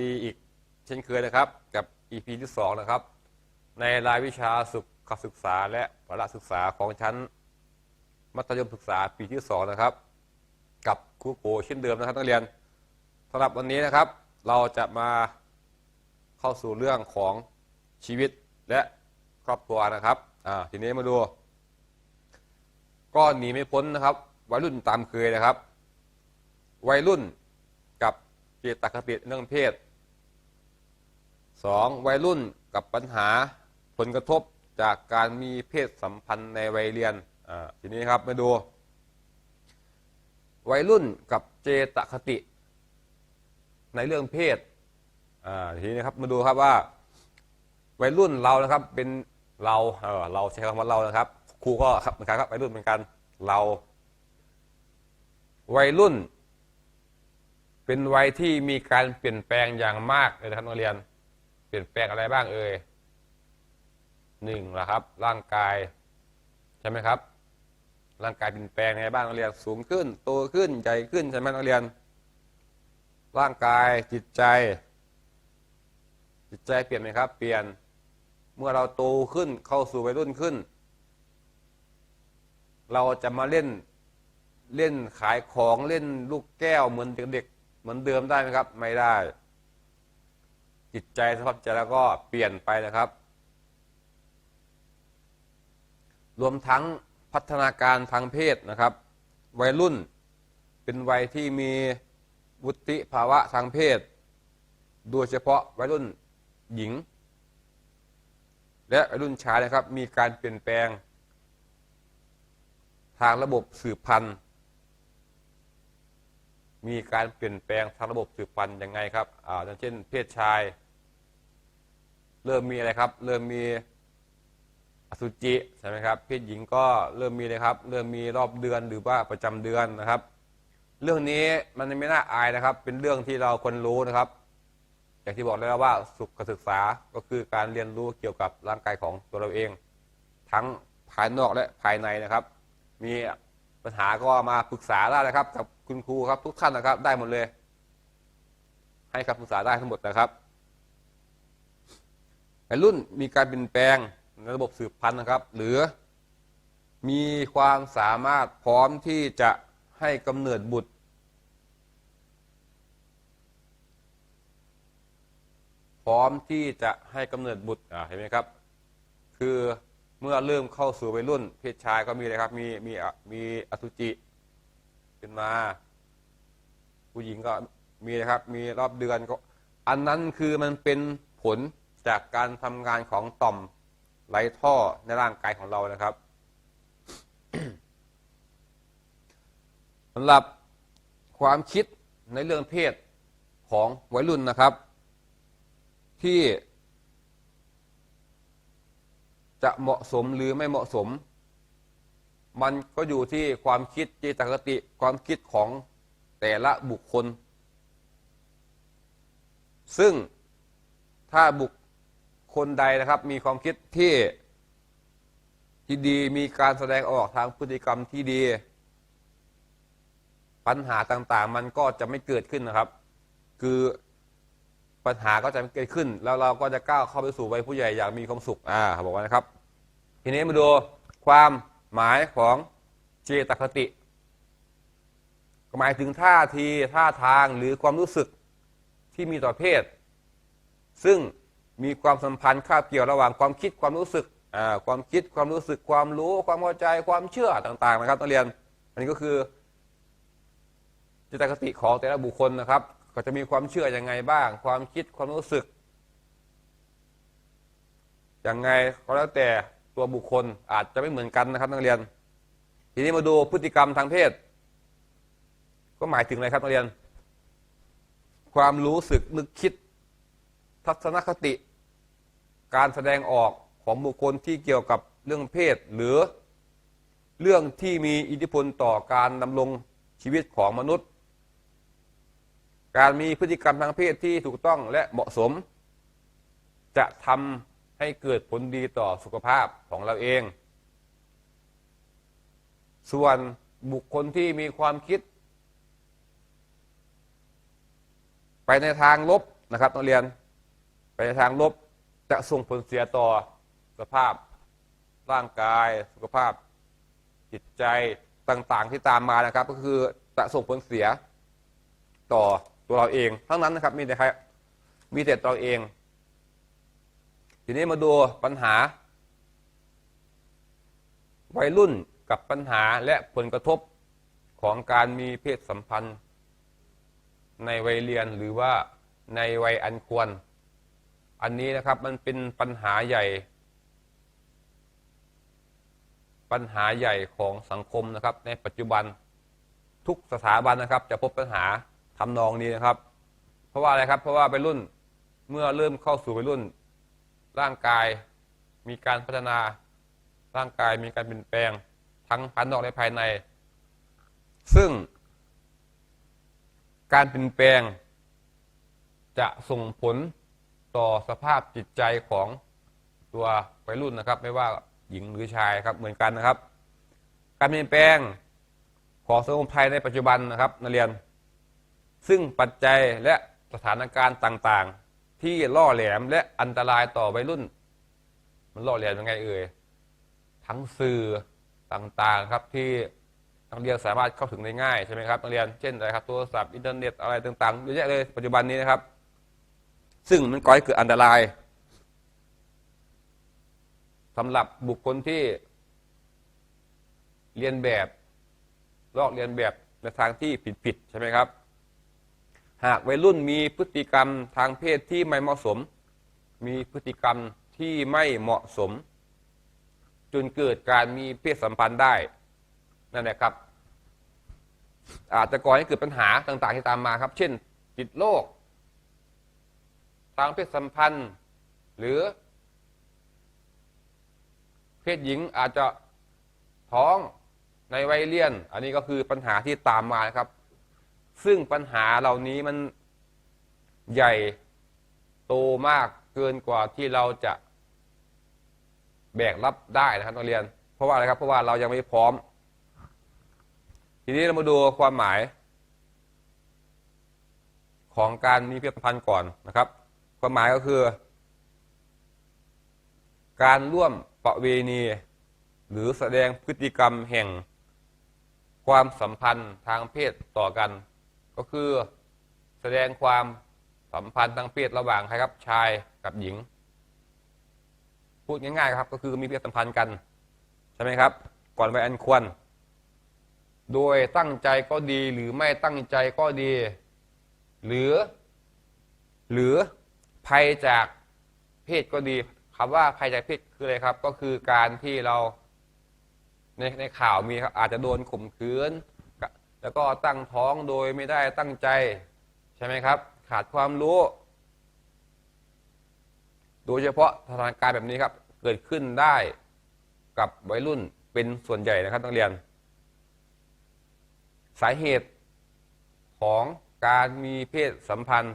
ดีอีกเช่นเคยนะครับ กับ EP ที่ 2 นะครับ ในรายวิชาสุขศึกษาและประศึกษาของชั้น มัธยมศึกษาปีที่ 2 นะครับ กับครูโกเช่นเดิมนะครับนักเรียนสำหรับวันนี้นะครับ เราจะมาเข้าสู่เรื่องของชีวิตและครอบครัวนะครับอ่าทีนี้มาดู ก็หนีไม่พ้นนะครับ วัยรุ่นตามเคยนะครับ วัยรุ่น จตคติเรื่องเพศ 2. วัยรุ่นกับปัญหาผลกระทบจากการมีเพศสัมพันธ์ในวัยเรียนอ่าทีนี้ครับมาดู วัยรุ่นกับเจตคติ ในเรื่องเพศอ่าทีนี้ครับมาดูครับว่าวัยรุ่นเรานะครับเป็นเราเออเราใช้คำว่าเรานะครับ ครูก็ครับเหมือนกันครับวัยรุ่นเหมือนกันเรา วัยรุ่น เป็นวัยที่มีการเปลี่ยนแปลงอย่างมากเลยนะครับนักเรียน เปลี่ยนแปลงอะไรบ้างเอ่ยหนึ่งละครับ ร่างกายใช่ไหมครับ ร่างกายเปลี่ยนแปลงไงบ้างนักเรียนสูงขึ้น โตขึ้นใหญ่ขึ้นใช่ไหมนักเรียน ร่างกายจิตใจ จิตใจเปลี่ยนไหมครับ เปลี่ยนเมื่อเราโตขึ้นเข้าสู่วัยรุ่นขึ้น เราจะมาเล่นเล่นขายของเล่นลูกแก้วเหมือนเด็ก เหมือนเดิมได้ไหมครับ ไม่ได้ จิตใจสภาพใจแล้วก็เปลี่ยนไปนะครับ รวมทั้งพัฒนาการทางเพศนะครับ วัยรุ่นเป็นวัยที่มีวุฒิภาวะทางเพศ โดยเฉพาะวัยรุ่นหญิง และวัยรุ่นชายนะครับ มีการเปลี่ยนแปลง ทางระบบสืบพันธุ์ มีการเปลี่ยนแปลงทางระบบสืบพันธุ์ยังไงครับอ่าอย่างเช่น เพศชาย เริ่มมีอะไรครับ เริ่มมีอสุจิใช่ไหมครับเพศหญิงก็เริ่มมีเลยครับ เริ่มมีรอบเดือนหรือว่าประจำเดือนนะครับ เรื่องนี้มันไม่น่าอายนะครับ เป็นเรื่องที่เราควรรู้นะครับ อย่างที่บอกแล้วว่าสุขศึกษาก็คือการเรียนรู้เกี่ยวกับร่างกายของตัวเราเอง ทั้งภายนอกและภายในนะครับ มีปัญหาก็มาปรึกษาได้นะครับกับ คุณครูครับ ทุกท่านนะครับ ได้หมดเลย ให้คำปรึกษาได้ทั้งหมดนะครับวัยรุ่นมีการเปลี่ยนแปลงในระบบสืบพันธุ์นะครับ หรือมีความสามารถพร้อมที่จะให้กำเนิดบุตร พร้อมที่จะให้กำเนิดบุตรเห็นไหมครับ คือเมื่อเริ่มเข้าสู่วัยรุ่น เพศชายก็มีเลยครับ มีมีมีอสุจิ ขึ้นมา ผู้หญิงก็มีนะครับ มีรอบเดือนก็ อันนั้นคือมันเป็นผลจากการทำงานของต่อมไหลท่อในร่างกายของเรานะครับสำหรับความคิดในเรื่องเพศของวัยรุ่นนะครับ ที่จะเหมาะสมหรือไม่เหมาะสม มันก็อยู่ที่ความคิดจิตคติความคิดของแต่ละบุคคล ซึ่งถ้าบุคคลใดนะครับ มีความคิดที่ที่ดีมีการแสดงออกทางพฤติกรรมที่ดี ปัญหาต่างๆ มันก็จะไม่เกิดขึ้นนะครับ คือปัญหาก็จะไม่เกิดขึ้น แล้วเราก็จะก้าวเข้าไปสู่วัยผู้ใหญ่อย่างมีความสุขอ่าบอกว่านะครับ ทีนี้มาดูความ หมายของเจตคติ หมายถึงท่าทีท่าทางหรือความรู้สึกที่มีต่อเพศ ซึ่งมีความสัมพันธ์คาบเกี่ยวระหว่างความคิดความรู้สึกความคิดความรู้สึกความรู้ความเข้าใจความเชื่อต่างๆนะครับนักเรียน อันนี้ก็คือจิตคติของแต่ละบุคคลนะครับ ก็จะมีความเชื่อยังไงบ้าง ความคิดความรู้สึกยังไงก็แล้วแต่ ตัวบุคคลอาจจะไม่เหมือนกันนะครับนักเรียน ทีนี้มาดูพฤติกรรมทางเพศ ก็หมายถึงอะไรครับนักเรียน ความรู้สึกนึกคิด ทัศนคติ การแสดงออกของบุคคลที่เกี่ยวกับเรื่องเพศ หรือเรื่องที่มีอิทธิพลต่อการดำรงชีวิตของมนุษย์ การมีพฤติกรรมทางเพศที่ถูกต้องและเหมาะสม จะทำ ให้เกิดผลดีต่อสุขภาพของเราเอง ส่วนบุคคลที่มีความคิด ไปในทางลบนะครับนักเรียน ไปในทางลบจะส่งผลเสียต่อสภาพร่างกาย สุขภาพจิตใจต่างๆที่ตามมานะครับ ก็คือจะส่งผลเสียต่อตัวเราเองทั้งนั้นนะครับมีแต่ใครมีแต่ตัวเราเอง ทีนี้มาดูปัญหา วัยรุ่นกับปัญหาและผลกระทบของการมีเพศสัมพันธ์ ในวัยเรียนหรือว่าในวัยอันควร อันนี้นะครับมันเป็นปัญหาใหญ่ ปัญหาใหญ่ของสังคมนะครับ ในปัจจุบันทุกสถาบันนะครับ จะพบปัญหาทำนองนี้นะครับ เพราะว่าอะไรครับ เพราะว่าวัยรุ่นเมื่อเริ่มเข้าสู่วัยรุ่น ร่างกายมีการพัฒนา ร่างกายมีการเปลี่ยนแปลง ทั้งภายนอกและภายใน ซึ่ง การเปลี่ยนแปลง จะส่งผลต่อสภาพจิตใจของตัววัยรุ่นนะครับ ไม่ว่าหญิงหรือชายครับเหมือนกันนะครับ การเปลี่ยนแปลงของสังคมไทยในปัจจุบันนะครับนักเรียน ซึ่งปัจจัยและสถานการณ์ต่างๆ ที่ล่อแหลมและอันตรายต่อวัยรุ่น มันล่อแหลมยังไงเอ่ยทั้งสื่อต่างๆครับที่นักเรียนสามารถเข้าถึงได้ง่ายใช่ไหมครับนักเรียนเช่นอะไรครับโทรศัพท์อินเทอร์เน็ตอะไรต่างๆเยอะแยะเลยปัจจุบันนี้นะครับ ซึ่งมันก่อให้เกิดอันตรายสำหรับบุคคลที่เรียนแบบลอกเรียนแบบในทางที่ผิดๆใช่ไหมครับ หากวัยรุ่นมีพฤติกรรมทางเพศที่ไม่เหมาะสม มีพฤติกรรมที่ไม่เหมาะสม จนเกิดการมีเพศสัมพันธ์ได้นั่นแหละครับ อาจจะก่อให้เกิดปัญหาต่างๆที่ตามมาครับ เช่น ติดโรคทางเพศสัมพันธ์ หรือ เพศหญิงอาจจะท้องในวัยเรียน อันนี้ก็คือปัญหาที่ตามมานะครับ ซึ่งปัญหาเหล่านี้มันใหญ่โตมากเกินกว่าที่เราจะแบกรับได้นะครับนักเรียน เพราะว่าอะไรครับ เพราะว่าเรายังไม่พร้อม ทีนี้เรามาดูความหมาย ของการมีเพศสัมพันธ์ก่อนนะครับ ความหมายก็คือ การร่วมประเวณี หรือแสดงพฤติกรรมแห่งความสัมพันธ์ทางเพศต่อกัน ก็คือแสดงความสัมพันธ์ทางเพศระหว่างใครครับชายกับหญิง พูดง่ายๆครับ ก็คือมีเพศสัมพันธ์กันใช่ไหมครับ ก่อนวัยอันควร โดยตั้งใจก็ดีหรือไม่ตั้งใจก็ดี หรือ หรือภัยจากเพศก็ดีคำว่าภัยจากเพศคืออะไรครับ ก็คือการที่เราในในข่าวมีครับอาจจะโดนข่มขืน แล้วก็ตั้งท้องโดยไม่ได้ตั้งใจ ใช่ไหมครับ ขาดความรู้ โดยเฉพาะสถานการณ์แบบนี้ครับ เกิดขึ้นได้กับวัยรุ่นเป็นส่วนใหญ่นะครับนักเรียน สาเหตุของการมีเพศสัมพันธ์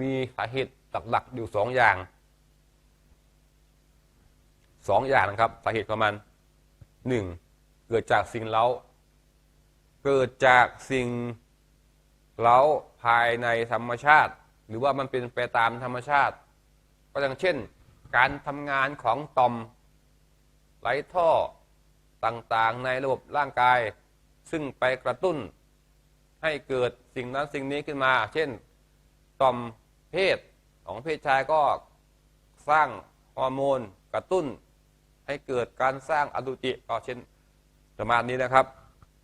มีสาเหตุหลักๆอยู่สองอย่างสองอย่างนะครับสาเหตุของมันหนึ่งเกิดจากสิ่งเล้า เกิดจากสิ่งเล้าภายในธรรมชาติ หรือว่ามันเป็นไปตามธรรมชาติก็อย่างเช่น การทำงานของต่อมไหลท่อต่างๆ ในระบบร่างกาย ซึ่งไปกระตุ้น ให้เกิดสิ่งนั้นสิ่งนี้ขึ้นมา เช่นต่อมเพศของเพศชายก็สร้างฮอร์โมนกระตุ้น ให้เกิดการสร้างอสุจิก็เช่นประมาณนี้นะครับ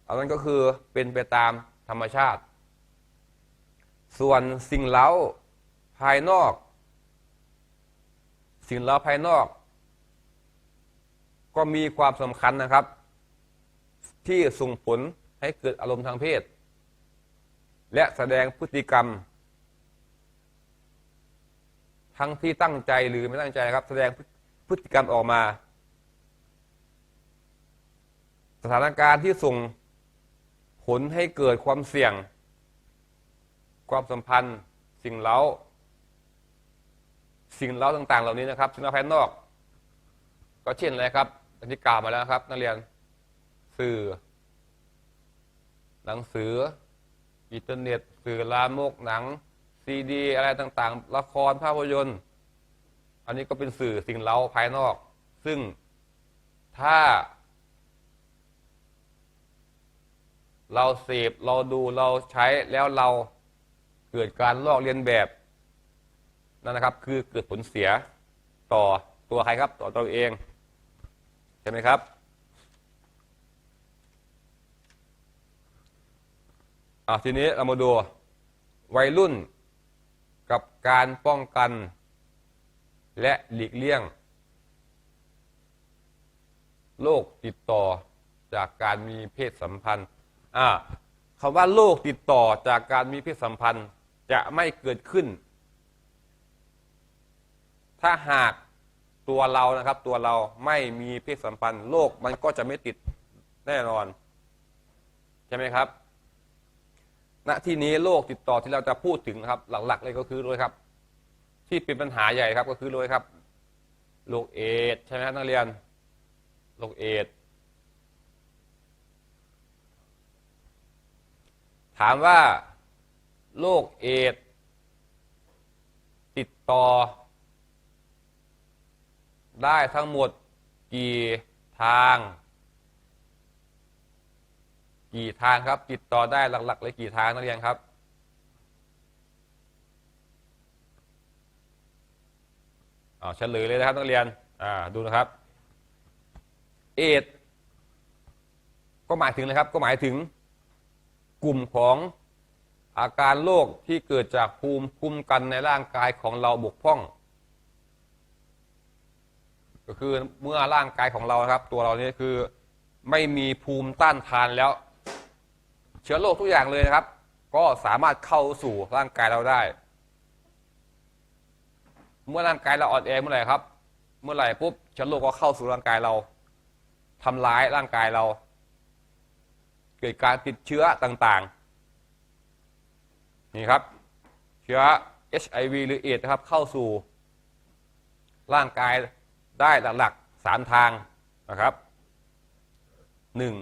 อันนั้นก็คือเป็นไปตามธรรมชาติ ส่วนสิ่งเล้าภายนอก สิ่งเล้าภายนอก ก็มีความสำคัญนะครับ ที่ส่งผลให้เกิดอารมณ์ทางเพศ และแสดงพฤติกรรม ทั้งที่ตั้งใจหรือไม่ตั้งใจครับ แสดงพฤติกรรมออกมา สถานการณ์ที่ส่ง ผลให้เกิดความเสี่ยง ความสัมพันธ์ สิ่งเล้า สิ่งเล้าต่าง ๆ เหล่านี้นะครับสิ่งเล้าภายนอก ก็เช่นอะไรครับอันที่กล่าวมาแล้วครับ นักเรียนสื่อ หนังสือ อินเทอร์เน็ต สื่อลามกหนังซีดี อะไรต่างๆ ละครภาพยนตร์ อันนี้ก็เป็นสื่อสิ่งเร้าภายนอก ซึ่งถ้า เราเสพเราดูเราใช้แล้วเราเกิดการลอกเลียนแบบนั่นนะครับ คือเกิดผลเสียต่อตัวใครครับ ต่อตัวเองใช่ไหมครับอะทีนี้เรามาดูวัยรุ่นกับการป้องกัน และหลีกเลี่ยงโรคติดต่อจากการมีเพศสัมพันธ์ คำว่าโรคติดต่อจากการมีเพศสัมพันธ์จะไม่เกิดขึ้น ถ้าหากตัวเรานะครับ ตัวเราไม่มีเพศสัมพันธ์โรคมันก็จะไม่ติดแน่นอน ใช่ไหมครับ ณที่นี้โรคติดต่อที่เราจะพูดถึงครับ หลักๆเลยก็คือเลยครับ ที่เป็นปัญหาใหญ่ครับก็คือเลยครับโรคเอดใช่ไหมครับนักเรียนโรคเอดสามว่าโรคเอดติดต่อ ได้ทั้งหมดกี่ทาง กี่ทางครับ ติดต่อได้หลักๆเลยกี่ทางนักเรียนครับอ่าเฉลยเลยนะครับนักเรียนอ่าดูนะครับ เอดก็หมายถึงนะครับก็หมายถึง กลุ่มของอาการโรคที่เกิดจากภูมิคุ้มกันในร่างกายของเราบกพร่อง ก็คือเมื่อร่างกายของเราครับ ตัวเราเนี่ยคือไม่มีภูมิต้านทานแล้ว เชื้อโรคทุกอย่างเลยนะครับ ก็สามารถเข้าสู่ร่างกายเราได้ เมื่อร่างกายเราอ่อนแอเมื่อไหร่ครับ เมื่อไหร่ปุ๊บเชื้อโรคก็เข้าสู่ร่างกายเราทำร้ายร่างกายเรา เกิดการติดเชื้อต่างๆนี่ครับเชื้อ HIV หรือเอดนะครับเข้าสู่ร่างกายได้หลักๆสามทางนะครับหนึ่ง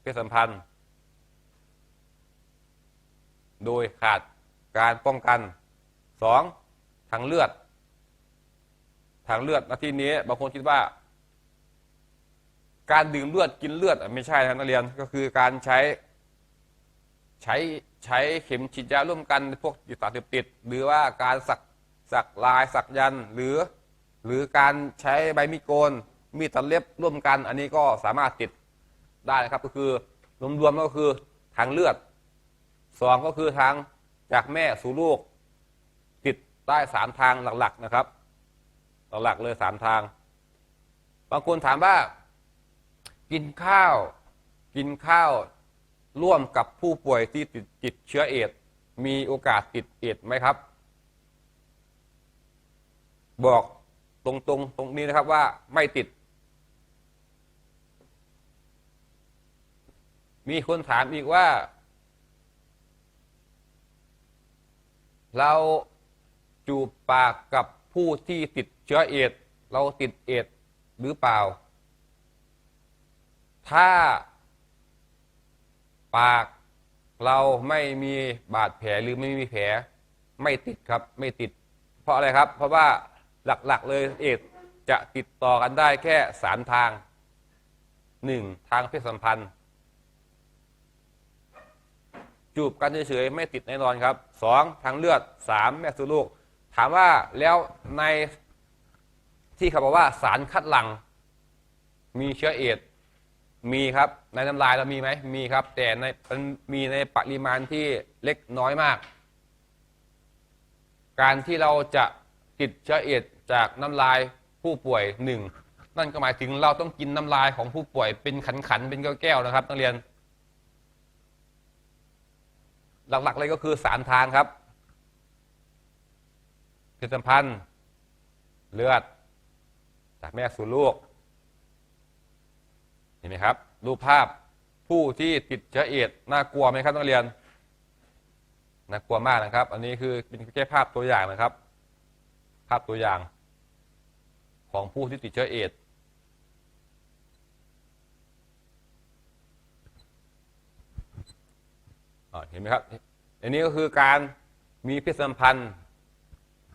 เพศสัมพันธ์ โดยขาดการป้องกันสองทางเลือด ทางเลือดณที่นี้บางคนคิดว่า การดื่มเลือดกินเลือดไม่ใช่นะนักเรียนก็คือการใช้ใช้ใช้เข็มฉีดยาร่วมกันพวกติดสารเสพติด หรือว่าการสักสักลายสักยันหรือ หรือการใช้ใบมีดโกนมีดตัดเล็บร่วมกัน อันนี้ก็สามารถติดได้นะครับก็คือรวมๆก็คือทางเลือดสองก็คือทางจากแม่สู่ลูก ติดได้สามทางหลักๆนะครับ หลักๆเลยสามทาง บางคนถามว่า กินข้าว กินข้าวร่วมกับผู้ป่วยที่ติดติดเชื้อเอดส์มีโอกาสติดเอดส์ไหมครับ บอกตรงๆตตรงนี้นะครับว่าไม่ติด มีคนถามอีกว่า เราจูบปากกับผู้ที่ติดเชื้อเอดส์เราติดเอดส์หรือเปล่า ถ้า ปากเราไม่มีบาดแผลหรือไม่มีแผล ไม่ติดครับไม่ติด เพราะอะไรครับ เพราะว่าหลักๆเลยเอดจะติดต่อกันได้แค่สามทางหนึ่งทางเพศสัมพันธ์ จูบกันเฉยๆไม่ติดแน่นอนครับสองทางเลือดสามแม่สู่ลูก ถามว่าแล้วในที่เขาบอกว่าสารคัดหลั่งมีเชื้อเอด มีครับในน้ำลายเรามีไหมมีครับ แต่ในมันมีในปริมาณที่เล็กน้อยมาก การที่เราจะติดเชื้อเอดจากน้ำลายผู้ป่วยหนึ่งนั่นก็หมายถึงเราต้องกินน้ำลายของผู้ป่วยเป็นขันๆเป็นแก้วๆนะครับนักเรียน หลักๆเลยก็คือสามทางครับเพศสัมพันธ์เลือด จากแม่สู่ลูก เห็นไหมครับ รูปภาพผู้ที่ติดเชื้อเอดส์น่ากลัวไหมครับนักเรียนน่ากลัวมากนะครับ อันนี้คือเป็นแค่ภาพตัวอย่างนะครับ ภาพตัวอย่าง ของผู้ที่ติดเชื้อเอดส์เห็นไหมครับ อันนี้ก็คือการมีเพศสัมพันธ์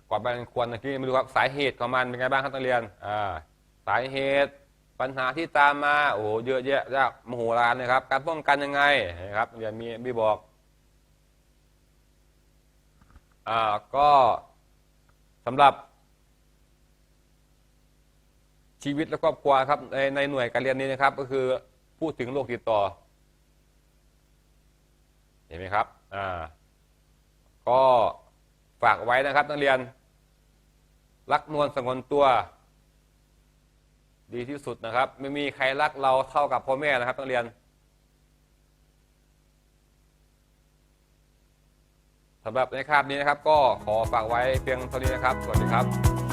ก่อนไปควรนะที่มาดูครับสาเหตุของมันเป็นไงบ้างครับนักเรียน อ่า สาเหตุ ปัญหาที่ตามมาโอ้โหเยอะแยะยากมโหฬารนะครับ การป้องกันยังไงนะครับนักเรียนมีมีบอกอ่าก็สำหรับ ชีวิตและครอบครัวครับในในหน่วยการเรียนนี้นะครับ ก็คือพูดถึงโรคติดต่อ เห็นไหมครับอ่าก็ฝากไว้นะครับนักเรียน รักนวลสงวนตัว ดีที่สุดนะครับ ไม่มีใครรักเราเท่ากับพ่อแม่นะครับนักเรียน สำหรับในคาบนี้นะครับ ก็ขอฝากไว้เพียงเท่านี้นะครับ สวัสดีครับ